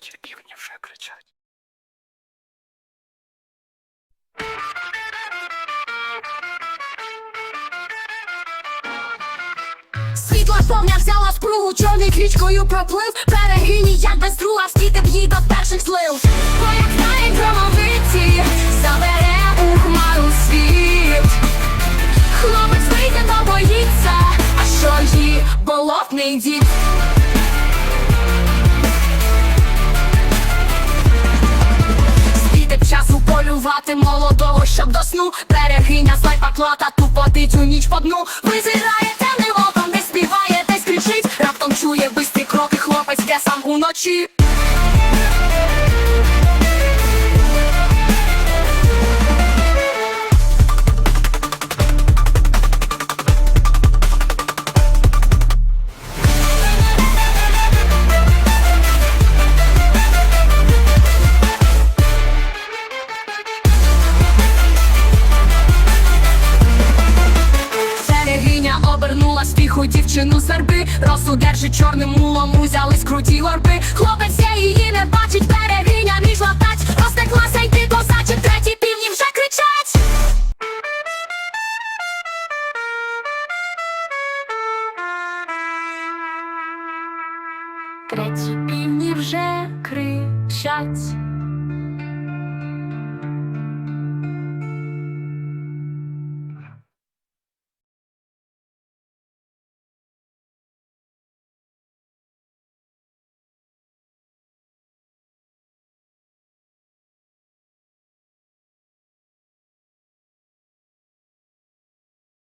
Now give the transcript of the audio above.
Треті півні вже кричать. Світла повня взяла спругу, чорний крічкою проплив. Перегині, як без друга, скіти їй до перших злив. Знає громовиці, забере у хмару світ. Хлопець вийде, то боїться, а що їй болотний дід полювати молодого, щоб до сну. Берегиня знай паклата, тупотить у ніч по дну. Визирає темним оком, десь співає, десь кричить Раптом чує бистрі кроки, хлопець де сам уночі обернула дівчину з верби Росу держить чорним мулом, узялись круті горби. Хлопець я її не бачить, берегиня між латать Розтеклася йти до зачі, треті півні вже кричать. Треті півні вже кричать